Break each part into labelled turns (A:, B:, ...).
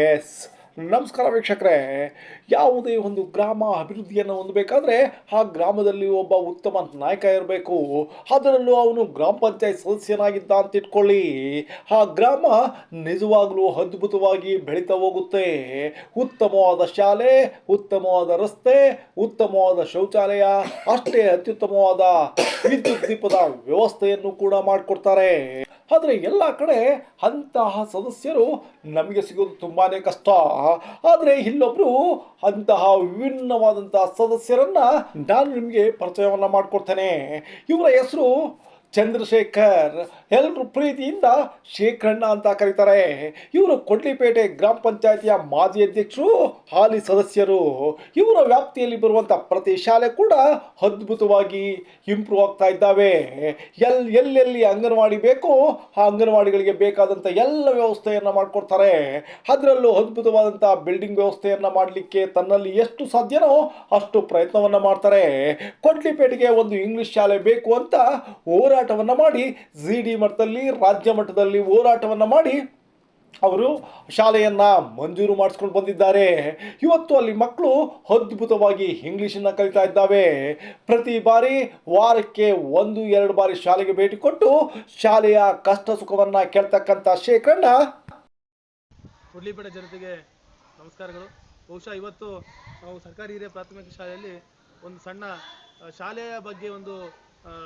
A: S ನಮಸ್ಕಾರ ವೀಕ್ಷಕರೇ. ಯಾವುದೇ ಒಂದು ಗ್ರಾಮ ಅಭಿವೃದ್ಧಿಯನ್ನು ಹೊಂದಬೇಕಾದ್ರೆ ಆ ಗ್ರಾಮದಲ್ಲಿ ಒಬ್ಬ ಉತ್ತಮ ನಾಯಕ ಇರಬೇಕು. ಅದರಲ್ಲೂ ಅವನು ಗ್ರಾಮ ಪಂಚಾಯತ್ ಸದಸ್ಯನಾಗಿದ್ದ ಅಂತ ಇಟ್ಕೊಳ್ಳಿ. ಆ ಗ್ರಾಮ ನಿಜವಾಗಲೂ ಅದ್ಭುತವಾಗಿ ಬೆಳೀತಾ ಹೋಗುತ್ತೆ. ಉತ್ತಮವಾದ ಶಾಲೆ, ಉತ್ತಮವಾದ ರಸ್ತೆ, ಉತ್ತಮವಾದ ಶೌಚಾಲಯ, ಅಷ್ಟೇ ಅತ್ಯುತ್ತಮವಾದ ವಿದ್ಯುತ್ ದೀಪದ ವ್ಯವಸ್ಥೆಯನ್ನು ಕೂಡ ಮಾಡಿಕೊಡ್ತಾರೆ. ಆದರೆ ಎಲ್ಲ ಕಡೆ ಅಂತಹ ಸದಸ್ಯರು ನಮಗೆ ಸಿಗೋದು ತುಂಬಾ ಕಷ್ಟ. ಆದರೆ ಇಲ್ಲೊಬ್ರು ಅಂತಹ ವಿಭಿನ್ನವಾದಂತಹ ಸದಸ್ಯರನ್ನ ನಾನು ನಿಮಗೆ ಪರಿಚಯವನ್ನ ಮಾಡಿಕೊಡ್ತೇನೆ. ಇವರ ಹೆಸರು ಚಂದ್ರಶೇಖರ್ ಎಲ್ಲರೂ ಪ್ರೀತಿಯಿಂದ ಶೇಖರಣ್ಣ ಅಂತ ಕರೀತಾರೆ. ಇವರು ಕೊಡ್ಲಿಪೇಟೆ ಗ್ರಾಮ ಪಂಚಾಯತಿಯ ಮಾಜಿ ಅಧ್ಯಕ್ಷರು, ಹಾಲಿ ಸದಸ್ಯರು. ಇವರ ವ್ಯಾಪ್ತಿಯಲ್ಲಿ ಬರುವಂಥ ಪ್ರತಿ ಶಾಲೆ ಕೂಡ ಅದ್ಭುತವಾಗಿ ಇಂಪ್ರೂವ್ ಆಗ್ತಾ ಇದ್ದಾವೆ. ಎಲ್ಲಿ ಎಲ್ಲೆಲ್ಲಿ ಅಂಗನವಾಡಿ ಬೇಕೋ ಆ ಅಂಗನವಾಡಿಗಳಿಗೆ ಬೇಕಾದಂಥ ಎಲ್ಲ ವ್ಯವಸ್ಥೆಯನ್ನು ಮಾಡಿಕೊಡ್ತಾರೆ. ಅದರಲ್ಲೂ ಅದ್ಭುತವಾದಂಥ ಬಿಲ್ಡಿಂಗ್ ವ್ಯವಸ್ಥೆಯನ್ನು ಮಾಡಲಿಕ್ಕೆ ತನ್ನಲ್ಲಿ ಎಷ್ಟು ಸಾಧ್ಯನೋ ಅಷ್ಟು ಪ್ರಯತ್ನವನ್ನು ಮಾಡ್ತಾರೆ. ಕೊಡ್ಲಿಪೇಟೆಗೆ ಒಂದು ಇಂಗ್ಲಿಷ್ ಶಾಲೆ ಬೇಕು ಅಂತ ಹೋರಾಟವನ್ನು ಮಾಡಿ ಜಿ ಡಿ ಮಟ್ಟದಲ್ಲಿ, ರಾಜ್ಯ ಮಟ್ಟದಲ್ಲಿ ಹೋರಾಟವನ್ನು ಮಾಡಿ ಅವರು ಶಾಲೆಯನ್ನು ಮಂಜೂರು ಮಾಡಿಸ್ಕೊಂಡು ಬಂದಿದ್ದಾರೆ. ಇವತ್ತು ಅಲ್ಲಿ ಮಕ್ಕಳು ಅದ್ಭುತವಾಗಿ ಇಂಗ್ಲೀಷನ್ನು ಕಲಿತಾ ಇದ್ದಾವೆ. ಪ್ರತಿ ಬಾರಿ ವಾರಕ್ಕೆ ಒಂದು, ಎರಡು ಬಾರಿ ಶಾಲೆಗೆ ಭೇಟಿ ಕೊಟ್ಟು ಶಾಲೆಯ ಕಷ್ಟ ಸುಖವನ್ನು ಕೇಳ್ತಕ್ಕಂಥ ಶೇಖರಣ್ಣ.
B: ಕೊಡ್ಲಿಪೇಟೆ ಜನತೆಗೆ ನಮಸ್ಕಾರಗಳು. ಬಹುಶಃ ಇವತ್ತು ನಾವು ಸರ್ಕಾರಿ ಹಿರಿಯ ಪ್ರಾಥಮಿಕ ಶಾಲೆಯಲ್ಲಿ ಒಂದು ಸಣ್ಣ ಶಾಲೆಯ ಬಗ್ಗೆ ಒಂದು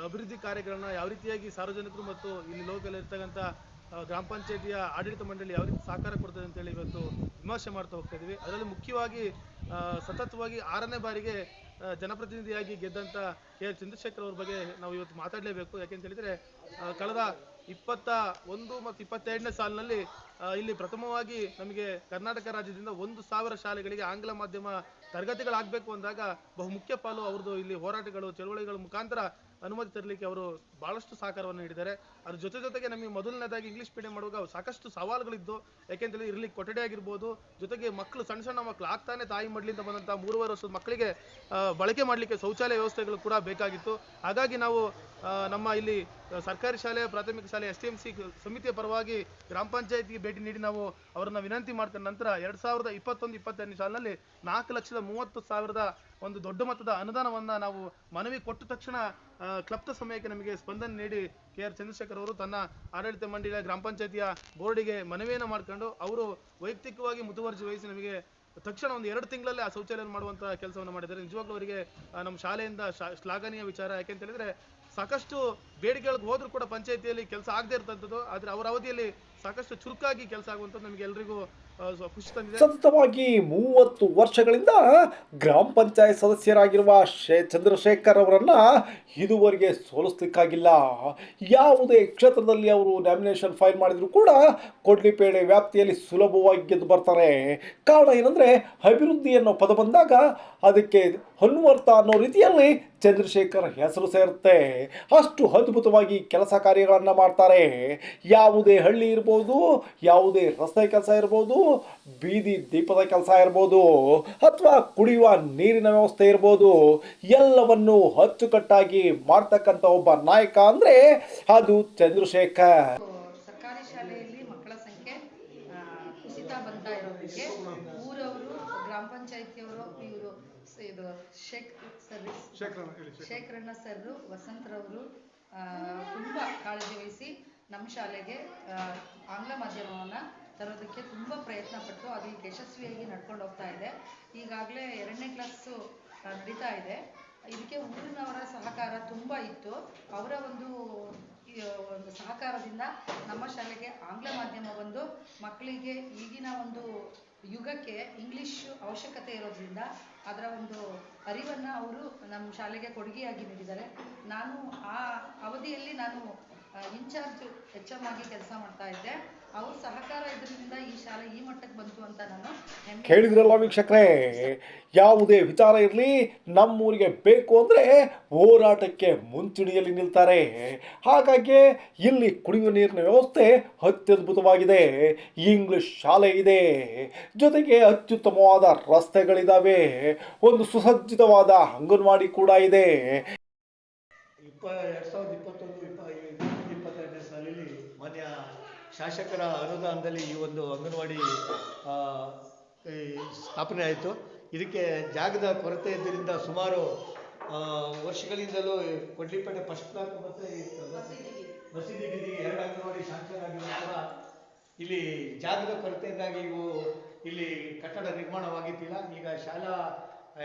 B: ಅಭಿವೃದ್ಧಿ ಕಾರ್ಯಗಳನ್ನ ಯಾವ ರೀತಿಯಾಗಿ ಸಾರ್ವಜನಿಕರು ಮತ್ತು ಇಲ್ಲಿ ಲೋಕಲ್ ಇರ್ತಕ್ಕಂಥ ಗ್ರಾಮ ಪಂಚಾಯತಿಯ ಆಡಳಿತ ಮಂಡಳಿ ಯಾವ ರೀತಿ ಸಹಕಾರ ಕೊಡ್ತದೆ ಅಂತೇಳಿ ಇವತ್ತು ವಿಮರ್ಶೆ ಮಾಡ್ತಾ ಹೋಗ್ತಾ ಇದ್ದೀವಿ ಅದರಲ್ಲಿ ಮುಖ್ಯವಾಗಿ ಸತತವಾಗಿ ಆರನೇ ಬಾರಿಗೆ ಜನಪ್ರತಿನಿಧಿಯಾಗಿ ಗೆದ್ದಂಥ ಕೆ ಆರ್ ಚಂದ್ರಶೇಖರ್ ಅವ್ರ ಬಗ್ಗೆ ನಾವು ಇವತ್ತು ಮಾತಾಡಲೇಬೇಕು. ಯಾಕೆಂತ ಹೇಳಿದ್ರೆ ಕಳೆದ ಇಪ್ಪತ್ತ ಒಂದು ಮತ್ತು ಇಪ್ಪತ್ತೆರಡನೇ ಸಾಲಿನಲ್ಲಿ ಇಲ್ಲಿ ಪ್ರಥಮವಾಗಿ ನಮಗೆ ಕರ್ನಾಟಕ ರಾಜ್ಯದಿಂದ ಒಂದು ಸಾವಿರ ಶಾಲೆಗಳಿಗೆ ಆಂಗ್ಲ ಮಾಧ್ಯಮ ತರಗತಿಗಳಾಗಬೇಕು ಅಂದಾಗ ಬಹು ಮುಖ್ಯ ಪಾಲು ಅವ್ರದ್ದು ಇಲ್ಲಿ ಹೋರಾಟಗಳು, ಚಳವಳಿಗಳ ಮುಖಾಂತರ ಅನುಮತಿ ತರಲಿಕ್ಕೆ ಅವರು ಬಹಳಷ್ಟು ಸಹಕಾರವನ್ನು ನೀಡಿದ್ದಾರೆ. ಅದ್ರ ಜೊತೆ ಜೊತೆಗೆ ನಮಗೆ ಮೊದಲನೇದಾಗಿ ಇಂಗ್ಲಿಷ್ ಮೀಡಿಯಂ ಮಾಡುವಾಗ ಸಾಕಷ್ಟು ಸವಾಲುಗಳಿದ್ದು. ಯಾಕೆಂತೇಳಿ ಇರ್ಲಿಕ್ಕೆ ಕೊಠಡಿ ಆಗಿರ್ಬೋದು, ಜೊತೆಗೆ ಮಕ್ಕಳು ಸಣ್ಣ ಸಣ್ಣ ಮಕ್ಕಳು ಆಗ್ತಾನೆ ತಾಯಿ ಮಡ್ಲಿಂದ ಬಂದಂಥ ಮೂರುವರೆ ವರ್ಷದ ಮಕ್ಕಳಿಗೆ ಬಳಕೆ ಮಾಡಲಿಕ್ಕೆ ಶೌಚಾಲಯ ವ್ಯವಸ್ಥೆಗಳು ಕೂಡ ಬೇಕಾಗಿತ್ತು. ಹಾಗಾಗಿ ನಾವು ನಮ್ಮ ಇಲ್ಲಿ ಸರ್ಕಾರಿ ಶಾಲೆ, ಪ್ರಾಥಮಿಕ ಶಾಲೆ ಎಸ್ ಟಿ ಸಮಿತಿಯ ಪರವಾಗಿ ಗ್ರಾಮ ಪಂಚಾಯತ್ಗೆ ಭೇಟಿ ನೀಡಿ ನಾವು ಅವರನ್ನು ವಿನಂತಿ ಮಾಡ್ಕೊಂಡ ನಂತರ ಎರಡ್ ಸಾವಿರದ ಇಪ್ಪತ್ತೊಂದು ಇಪ್ಪತ್ತೆರಡನೇ ಸಾಲಿನಲ್ಲಿ ನಾಲ್ಕು ಲಕ್ಷದ ಮೂವತ್ತು ಸಾವಿರದ ಒಂದು ದೊಡ್ಡ ಮೊತ್ತದ ಅನುದಾನವನ್ನ ನಾವು ಮನವಿ ಕೊಟ್ಟ ತಕ್ಷಣ ಕ್ಲಪ್ತ ಸಮಯಕ್ಕೆ ನಮಗೆ ಸ್ಪಂದನೆ ನೀಡಿ ಕೆ ಆರ್ ಚಂದ್ರಶೇಖರ್ ಅವರು ತನ್ನ ಆಡಳಿತ ಮಂಡಳಿಯ ಗ್ರಾಮ ಪಂಚಾಯತಿಯ ಬೋರ್ಡಿಗೆ ಮನವಿಯನ್ನು ಮಾಡ್ಕೊಂಡು ಅವರು ವೈಯಕ್ತಿಕವಾಗಿ ಮುತುವರ್ಜಿ ವಹಿಸಿ ನಮಗೆ ತಕ್ಷಣ ಒಂದು ಎರಡು ತಿಂಗಳಲ್ಲೇ ಆ ಶೌಚಾಲಯ ಮಾಡುವಂತಹ ಕೆಲಸವನ್ನು ಮಾಡಿದ್ದಾರೆ. ನಿಜವಾಗ್ಲೂ ಅವರಿಗೆ ನಮ್ಮ ಶಾಲೆಯಿಂದ ಶ್ಲಾಘನೀಯ ವಿಚಾರ ಯಾಕೆಂತ ಹೇಳಿದ್ರೆ ಸಾಕಷ್ಟು ಬೇಡಿಕೆಗಳಿಗೆ ಹೋದರೂ ಕೂಡ ಪಂಚಾಯಿತಿಯಲ್ಲಿ ಕೆಲಸ ಆಗದೆ ಇರ್ತಂಥದ್ದು, ಆದರೆ ಅವರ ಅವಧಿಯಲ್ಲಿ ಸಾಕಷ್ಟು ಚುರುಕಾಗಿ ಕೆಲಸ ಆಗುವಂಥದ್ದು ನಮಗೆ
A: ಸತತವಾಗಿ ಮೂವತ್ತು ವರ್ಷಗಳಿಂದ ಗ್ರಾಮ ಪಂಚಾಯತ್ ಸದಸ್ಯರಾಗಿರುವ ಶೇ, ಚಂದ್ರಶೇಖರ್ ಅವರನ್ನ ಇದುವರೆಗೆ ಸೋಲಿಸ್ಲಿಕ್ಕಾಗಿಲ್ಲ. ಯಾವುದೇ ಕ್ಷೇತ್ರದಲ್ಲಿ ಅವರು ನಾಮಿನೇಷನ್ ಫೈಲ್ ಮಾಡಿದ್ರು ಕೂಡ ಕೊಡ್ಲಿಪೇಡೆ ವ್ಯಾಪ್ತಿಯಲ್ಲಿ ಸುಲಭವಾಗಿ ಗೆದ್ದು ಬರ್ತಾರೆ. ಕಾರಣ ಏನಂದ್ರೆ, ಅಭಿವೃದ್ಧಿ ಅನ್ನೋ ಪದ ಬಂದಾಗ ಅದಕ್ಕೆ ಅನ್ವರ್ಥ ಅನ್ನೋ ರೀತಿಯಲ್ಲಿ ಚಂದ್ರಶೇಖರ್ ಹೆಸರು ಸೇರುತ್ತೆ. ಅಷ್ಟು ಅದ್ಭುತವಾಗಿ ಕೆಲಸ ಕಾರ್ಯಗಳನ್ನು ಮಾಡ್ತಾರೆ. ಯಾವುದೇ ಹಳ್ಳಿ ಇರ್ಬೋದು, ಯಾವುದೇ ರಸ್ತೆ ಕೆಲಸ ಇರ್ಬೋದು ಬೀದಿ ದೀಪದ ಕೆಲಸ ಇರ್ಬೋದು ಅಥವಾ ಕುಡಿಯುವ ನೀರಿನ ವ್ಯವಸ್ಥೆ ಇರ್ಬೋದು ಎಲ್ಲವನ್ನು ಅಚ್ಚುಕಟ್ಟಾಗಿ ಮಾಡ್ತಕ್ಕಂಥ ಒಬ್ಬ ನಾಯಕ ಅಂದರೆ ಅದು ಚಂದ್ರಶೇಖರ್.
C: ಸರ್ಕಾರಿ ಶಾಲೆಯಲ್ಲಿ ಮಕ್ಕಳ ಸಂಖ್ಯೆ ಕುಸಿತ ಬರ್ತಾ ಇರೋದಕ್ಕೆ ಊರವರು ಗ್ರಾಮ ಪಂಚಾಯತಿಯವರು ಇವರು ಇದು ಶೇಖ್ ಸರ್ ಶೇಖರಣ್ಣ ಸರ್ರು ವಸಂತರವರು ತುಂಬ ಕಾಳಜಿ ವಹಿಸಿ ನಮ್ಮ ಶಾಲೆಗೆ ಆಂಗ್ಲ ಮಾಧ್ಯಮವನ್ನು ತರೋದಕ್ಕೆ ತುಂಬ ಪ್ರಯತ್ನ ಪಟ್ಟು ಅದು ಈಗ ಯಶಸ್ವಿಯಾಗಿ ನಡ್ಕೊಂಡು ಹೋಗ್ತಾ ಇದೆ. ಈಗಾಗಲೇ ಎರಡನೇ ಕ್ಲಾಸು ನಡೀತಾ ಇದೆ. ಇದಕ್ಕೆ ಊರಿನವರ ಸಹಕಾರ ತುಂಬ ಇತ್ತು. ಅವರ ಒಂದು ಒಂದು ಸಹಕಾರದಿಂದ ನಮ್ಮ ಶಾಲೆಗೆ ಆಂಗ್ಲ ಮಾಧ್ಯಮ ಒಂದು ಮಕ್ಕಳಿಗೆ ಈಗಿನ ಒಂದು ಯುಗಕ್ಕೆ ಇಂಗ್ಲಿಷ್ ಅವಶ್ಯಕತೆ ಇರೋದ್ರಿಂದ ಅದರ ಒಂದು ಅರಿವನ್ನು ಅವರು ನಮ್ಮ ಶಾಲೆಗೆ ಕೊಡುಗೆಯಾಗಿ ನೀಡಿದ್ದಾರೆ. ನಾನು ಆ ಅವಧಿಯಲ್ಲಿ ನಾನು ಇನ್ಚಾರ್ಜ್ ಎಚ್ ಎಂ ಆಗಿ ಕೆಲಸ ಮಾಡ್ತಾ ಇದ್ದೆ. ಅವ್ರ ಸಹಕಾರ ಇದರಿಂದ ಈ ಶಾಲೆ ಈ ಮಟ್ಟಕ್ಕೆ ಬಂತು ಅಂತ ನಾನು ಹೆಮ್ಮೆ
A: ಕೇಳಿದ್ರಲ್ಲ ವೀಕ್ಷಕರೇ ಯಾವುದೇ ವಿಚಾರ ಇರಲಿ ನಮ್ಮೂರಿಗೆ ಬೇಕು ಅಂದರೆ ಹೋರಾಟಕ್ಕೆ ಮುಂಚೂಣಿಯಲ್ಲಿ ನಿಲ್ತಾರೆ. ಹಾಗಾಗಿ ಇಲ್ಲಿ ಕುಡಿಯುವ ನೀರಿನ ವ್ಯವಸ್ಥೆ ಅತ್ಯದ್ಭುತವಾಗಿದೆ. ಇಂಗ್ಲಿಷ್ ಶಾಲೆ ಇದೆ. ಜೊತೆಗೆ ಅತ್ಯುತ್ತಮವಾದ ರಸ್ತೆಗಳಿದ್ದಾವೆ ಒಂದು ಸುಸಜ್ಜಿತವಾದ ಅಂಗನವಾಡಿ ಕೂಡ ಇದೆ.
D: ಇಪ್ಪ ಎರಡು ಸಾವಿರದ ಇಪ್ಪತ್ತೊಂದು ಇಪ್ಪ ಇಪ್ಪತ್ತೆರಡನೇ ಸಾಲಿನಲ್ಲಿ ಮಾನ್ಯ ಶಾಸಕರ ಅನುದಾನದಲ್ಲಿ ಈ ಒಂದು ಅಂಗನವಾಡಿ ಸ್ಥಾಪನೆ ಆಯಿತು. ಇದಕ್ಕೆ ಜಾಗದ ಕೊರತೆ ಇದ್ದರಿಂದ ಸುಮಾರು ವರ್ಷಗಳಿಂದಲೂ ಕೊಡ್ಲಿಪೇಟೆ ಫಸ್ಟ್ ಕ್ಲಾಸ್ ಮತ್ತು ಮಸೀದಿ ಬೀದಿಗೆ ಎರಡು ಅಂಗನವಾಡಿ ಕೂಡ ಇಲ್ಲಿ ಜಾಗದ ಕೊರತೆಯಿಂದಾಗಿ ಇವು ಇಲ್ಲಿ ಕಟ್ಟಡ ನಿರ್ಮಾಣವಾಗಿದ್ದಿಲ್ಲ. ಈಗ ಶಾಲಾ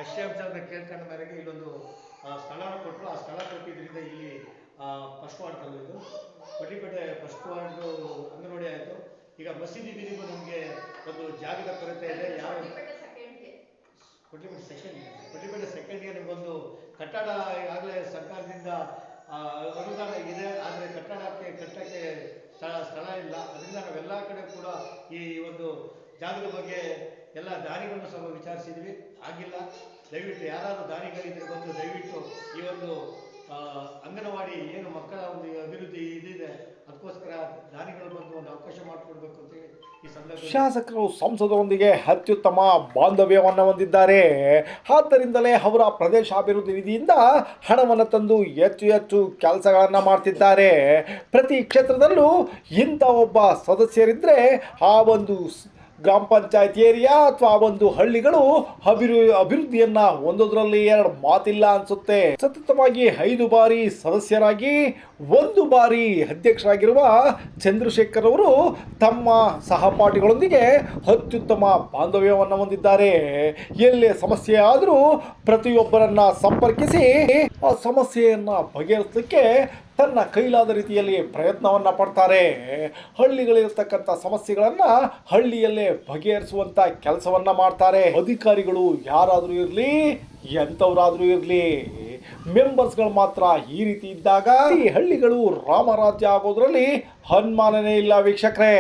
D: ಎಸ್ ಡಿ ಕೇಳ್ಕೊಂಡ ಮೇರೆಗೆ ಇಲ್ಲೊಂದು ಸ್ಥಳ ಸ್ಥಳನ ಕೊಟ್ಟರು. ಆ ಸ್ಥಳ ಕೊಟ್ಟಿದ್ದರಿಂದ ಇಲ್ಲಿ ಫಸ್ಟ್ ವಾರ್ಡ್ ಇದು? ಪಟ್ಟಿಪೇಟೆ ಫಸ್ಟ್ ವಾರ್ಡ್ ಅಂಗನವಾಡಿ ಆಯಿತು. ಈಗ ಮಸೀದಿ ಬೀದಿಗೂ ನಮಗೆ ಒಂದು ಜಾಗದ ಕೊರತೆ ಇದೆ. ಯಾವ ಕೊಟ್ಟಿಪೇಟೆ ಸೆಕೆಂಡ್ ಕೊಟ್ಟಿಪೇಟೆ ಸೆಕೆಂಡ್ಗೆ ಬಂದು ಕಟ್ಟಡ ಈಗಾಗಲೇ ಸರ್ಕಾರದಿಂದ ಅನುದಾನ ಇದೆ. ಆದರೆ ಕಟ್ಟಡಕ್ಕೆ ಕಟ್ಟಕ್ಕೆ ಸ್ಥಳ ಸ್ಥಳ ಇಲ್ಲ. ಅದರಿಂದ ನಾವೆಲ್ಲ ಕಡೆ ಕೂಡ ಈ ಒಂದು ಜಾಗದ ಬಗ್ಗೆ ಎಲ್ಲ ದಾನಿಗಳನ್ನು ಸಹ ವಿಚಾರಿಸಿದ್ವಿ. ಆಗಿಲ್ಲ. ದಯವಿಟ್ಟು ಯಾರಾದರೂ ದಾನಿಗಳಿದ್ರೆ ಬಂದು ದಯವಿಟ್ಟು ಈ ಒಂದು ಅಂಗನವಾಡಿ ಏನು ಮಕ್ಕಳ ಒಂದು ಅಭಿವೃದ್ಧಿ ಇದಿದೆ, ಅದಕ್ಕೋಸ್ಕರ ದಾನಿಗಳು ಬಂದು ಒಂದು ಅವಕಾಶ ಮಾಡಿಕೊಡ್ಬೇಕು ಅಂತೇಳಿ ಈ ಸಂದರ್ಭದಲ್ಲಿ
A: ಶಾಸಕರು ಸಂಸದರೊಂದಿಗೆ ಅತ್ಯುತ್ತಮ ಬಾಂಧವ್ಯವನ್ನು ಹೊಂದಿದ್ದಾರೆ. ಆದ್ದರಿಂದಲೇ ಅವರ ಪ್ರದೇಶಾಭಿವೃದ್ಧಿ ನಿಧಿಯಿಂದ ಹಣವನ್ನು ತಂದು ಹೆಚ್ಚು ಹೆಚ್ಚು ಕೆಲಸಗಳನ್ನು ಮಾಡ್ತಿದ್ದಾರೆ. ಪ್ರತಿ ಕ್ಷೇತ್ರದಲ್ಲೂ ಇಂಥ ಒಬ್ಬ ಸದಸ್ಯರಿದ್ದರೆ ಆ ಒಂದು ಗ್ರಾಮ ಪಂಚಾಯತ್ ಏರಿಯಾ ಅಥವಾ ಒಂದು ಹಳ್ಳಿಗಳು ಅಭಿರು, ಅಭಿವೃದ್ಧಿಯನ್ನ ಹೊಂದೋದ್ರಲ್ಲಿ ಎರಡು ಮಾತಿಲ್ಲ ಅನ್ಸುತ್ತೆ. ಸತತವಾಗಿ ಐದು ಬಾರಿ ಸದಸ್ಯರಾಗಿ, ಒಂದು ಬಾರಿ ಅಧ್ಯಕ್ಷರಾಗಿರುವ ಚಂದ್ರಶೇಖರ್ ಅವರು ತಮ್ಮ ಸಹಪಾಠಿಗಳೊಂದಿಗೆ ಅತ್ಯುತ್ತಮ ಬಾಂಧವ್ಯವನ್ನು ಹೊಂದಿದ್ದಾರೆ. ಎಲ್ಲಿ ಸಮಸ್ಯೆ ಆದರೂ ಪ್ರತಿಯೊಬ್ಬರನ್ನ ಸಂಪರ್ಕಿಸಿ ಆ ಸಮಸ್ಯೆಯನ್ನ ಬಗೆಹರಿಸಲಿಕ್ಕೆ ತನ್ನ ಕೈಲಾದ ರೀತಿಯಲ್ಲಿ ಪ್ರಯತ್ನವನ್ನು ಪಡ್ತಾರೆ. ಹಳ್ಳಿಗಳಿರ್ತಕ್ಕಂಥ ಸಮಸ್ಯೆಗಳನ್ನು ಹಳ್ಳಿಯಲ್ಲೇ ಬಗೆಹರಿಸುವಂಥ ಕೆಲಸವನ್ನ ಮಾಡ್ತಾರೆ. ಅಧಿಕಾರಿಗಳು ಯಾರಾದರೂ ಇರಲಿ, ಎಂಥವರಾದರೂ ಇರಲಿ ಮೆಂಬರ್ಸ್ಗಳು ಮಾತ್ರ ಈ ರೀತಿ ಇದ್ದಾಗ ಈ ಹಳ್ಳಿಗಳು ರಾಮರಾಜ್ಯ ಆಗೋದ್ರಲ್ಲಿ ಅನುಮಾನನೇ ಇಲ್ಲ ವೀಕ್ಷಕರೇ.